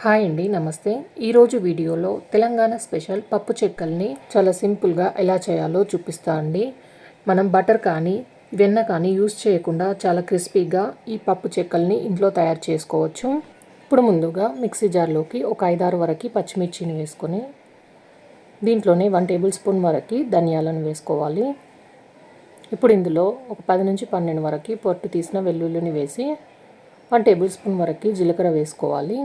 Hi అండి నమస్తే. ఈరోజు వీడియోలో తెలంగాణ స్పెషల్ పప్పు చెక్కల్ని చాలా సింపుల్గా ఎలా చేయాలో చూపిస్తా అండి. మనం బటర్ కానీ వెన్న కానీ యూస్ చేయకుండా చాలా క్రిస్పీగా ఈ పప్పు చెక్కల్ని ఇంట్లో తయారు చేసుకోవచ్చు. ఇప్పుడు ముందుగా మిక్సీ జార్లోకి ఒక ఐదారు వరకు పచ్చిమిర్చిని వేసుకొని దీంట్లోనే వన్ టేబుల్ స్పూన్ వరకు ధనియాలను వేసుకోవాలి. ఇప్పుడు ఇందులో ఒక పది నుంచి పన్నెండు వరకు పొట్టు తీసిన వెల్లుల్లిని వేసి వన్ టేబుల్ స్పూన్ వరకు జీలకర్ర వేసుకోవాలి.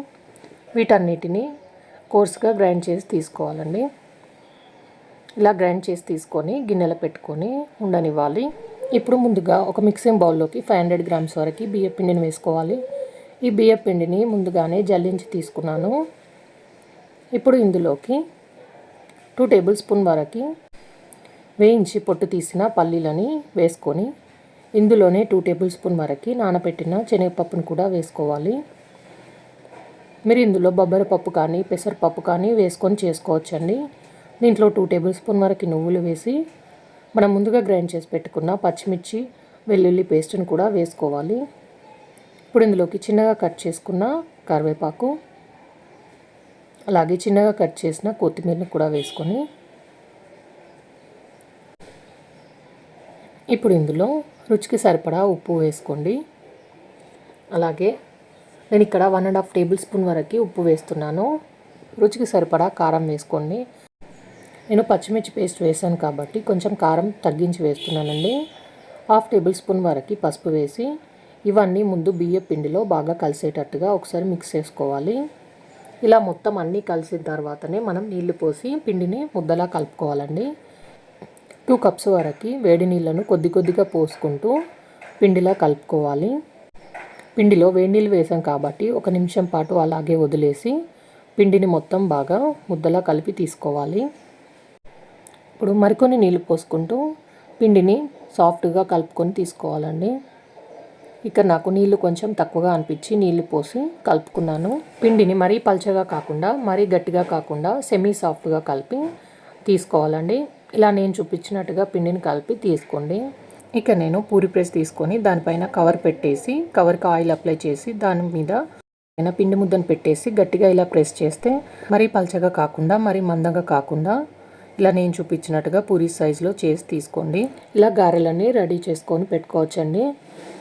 వీటన్నిటిని కోర్స్గా గ్రైండ్ చేసి తీసుకోవాలండి. ఇలా గ్రైండ్ చేసి తీసుకొని గిన్నెలో పెట్టుకొని ఉండనివ్వాలి. ఇప్పుడు ముందుగా ఒక మిక్సింగ్ బౌల్లోకి ఫైవ్ హండ్రెడ్ గ్రామ్స్ వరకు బియ్య పిండిని వేసుకోవాలి. ఈ బియ్య పిండిని ముందుగానే జల్లించి తీసుకున్నాను. ఇప్పుడు ఇందులోకి టూ టేబుల్ స్పూన్ వరకు వేయించి పొట్టు తీసిన పల్లీలని వేసుకొని ఇందులోనే టూ టేబుల్ స్పూన్ వరకు నానబెట్టిన శనగపప్పును కూడా వేసుకోవాలి. మీరు ఇందులో బొబ్బరి పప్పు కానీ పెసరపప్పు కానీ వేసుకొని చేసుకోవచ్చండి. దీంట్లో టూ టేబుల్ స్పూన్ వరకు నువ్వులు వేసి మనం ముందుగా గ్రైండ్ చేసి పెట్టుకున్న పచ్చిమిర్చి వెల్లుల్లి పేస్ట్ని కూడా వేసుకోవాలి. ఇప్పుడు ఇందులోకి చిన్నగా కట్ చేసుకున్న కరివేపాకు అలాగే చిన్నగా కట్ చేసిన కొత్తిమీరని కూడా వేసుకొని ఇప్పుడు ఇందులో రుచికి సరిపడా ఉప్పు వేసుకోండి. అలాగే నేను ఇక్కడ one and half tablespoon వరకు ఉప్పు వేస్తున్నాను. రుచికి సరిపడా కారం వేసుకోండి. నేను పచ్చిమిర్చి పేస్ట్ వేసాను కాబట్టి కొంచెం కారం తగ్గించి వేస్తున్నానండి. హాఫ్ టేబుల్ స్పూన్ వరకు పసుపు వేసి ఇవన్నీ ముందు బియ్య పిండిలో బాగా కలిసేటట్టుగా ఒకసారి మిక్స్ చేసుకోవాలి. ఇలా మొత్తం అన్నీ కలిసిన తర్వాతనే మనం నీళ్ళు పోసి పిండిని ముద్దలా కలుపుకోవాలండి. టూ కప్స్ వరకు వేడి నీళ్ళను కొద్ది కొద్దిగా పోసుకుంటూ పిండిలా కలుపుకోవాలి. పిండిలో వేడి నీళ్ళు వేసాం కాబట్టి ఒక నిమిషం పాటు అలాగే వదిలేసి పిండిని మొత్తం బాగా ముద్దలా కలిపి తీసుకోవాలి. ఇప్పుడు మరికొన్ని నీళ్ళు పోసుకుంటూ పిండిని సాఫ్ట్గా కలుపుకొని తీసుకోవాలండి. ఇక్కడ నాకు నీళ్ళు కొంచెం తక్కువగా అనిపించి నీళ్ళు పోసి కలుపుకున్నాను. పిండిని మరీ పల్చగా కాకుండా మరీ గట్టిగా కాకుండా సెమీ సాఫ్ట్గా కలిపి తీసుకోవాలండి. ఇలా నేను చూపించినట్టుగా పిండిని కలిపి తీసుకోండి. ఇక నేను పూరి ప్రెస్ తీసుకొని దానిపైన కవర్ పెట్టేసి కవర్కి ఆయిల్ అప్లై చేసి దాని మీద పైన పిండి ముద్దను పెట్టేసి గట్టిగా ఇలా ప్రెస్ చేస్తే మరీ పల్చగా కాకుండా మరీ మందంగా కాకుండా ఇలా నేను చూపించినట్టుగా పూరి సైజులో చేసి తీసుకోండి. ఇలా గారెలన్నీ రెడీ చేసుకొని పెట్టుకోవచ్చండి.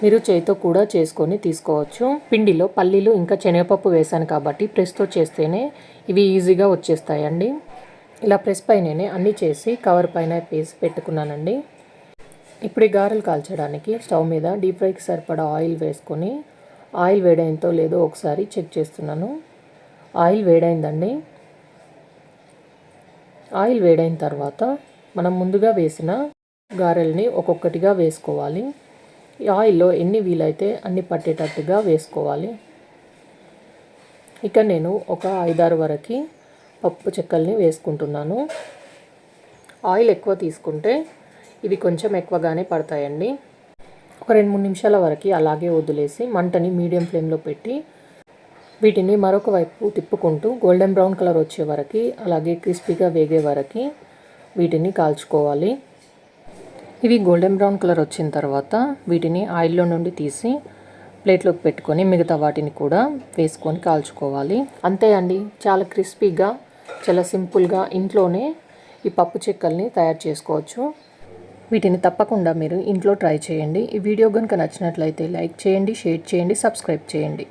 మీరు చేతితో కూడా చేసుకొని తీసుకోవచ్చు. పిండిలో పల్లీలు ఇంకా శనగపప్పు వేసాను కాబట్టి ప్రెస్తో చేస్తేనే ఇవి ఈజీగా వచ్చేస్తాయండి. ఇలా ప్రెస్ పైననే అన్నీ చేసి కవర్ పైన వేసి పెట్టుకున్నానండి. ఇప్పుడు ఈ గారెలు కాల్చడానికి స్టవ్ మీద డీప్ ఫ్రైకి సరిపడా ఆయిల్ వేసుకొని ఆయిల్ వేడైందో లేదో ఒకసారి చెక్ చేస్తున్నాను. ఆయిల్ వేడైందండి. ఆయిల్ వేడైన తర్వాత మనం ముందుగా వేసిన గారెల్ని ఒక్కొక్కటిగా వేసుకోవాలి. ఈ ఆయిల్లో ఎన్ని వీలైతే అన్ని పట్టేటట్టుగా వేసుకోవాలి. ఇక నేను ఒక ఐదారు వరకు పప్పు చెక్కల్ని వేసుకుంటున్నాను. ఆయిల్ ఎక్కువ తీసుకుంటే ఇవి కొంచెం ఎక్కువగానే పడతాయండి. ఒక రెండు మూడు నిమిషాల వరకు అలాగే వదిలేసి మంటని మీడియం ఫ్లేమ్లో పెట్టి వీటిని మరొక వైపు తిప్పుకుంటూ గోల్డెన్ బ్రౌన్ కలర్ వచ్చే వరకు అలాగే క్రిస్పీగా వేగే వరకు వీటిని కాల్చుకోవాలి. ఇవి గోల్డెన్ బ్రౌన్ కలర్ వచ్చిన తర్వాత వీటిని ఆయిల్లో నుండి తీసి ప్లేట్లోకి పెట్టుకొని మిగతా వాటిని కూడా వేసుకొని కాల్చుకోవాలి. అంతే అండి. చాలా క్రిస్పీగా చాలా సింపుల్గా ఇంట్లోనే ఈ పప్పు చెక్కల్ని తయారు చేసుకోవచ్చు. వీటిని తప్పకుండా మీరు ఇంట్లో ట్రై చేయండి. ఈ వీడియో కనుక నచ్చినట్లయితే లైక్ చేయండి షేర్ చేయండి సబ్స్క్రైబ్ చేయండి.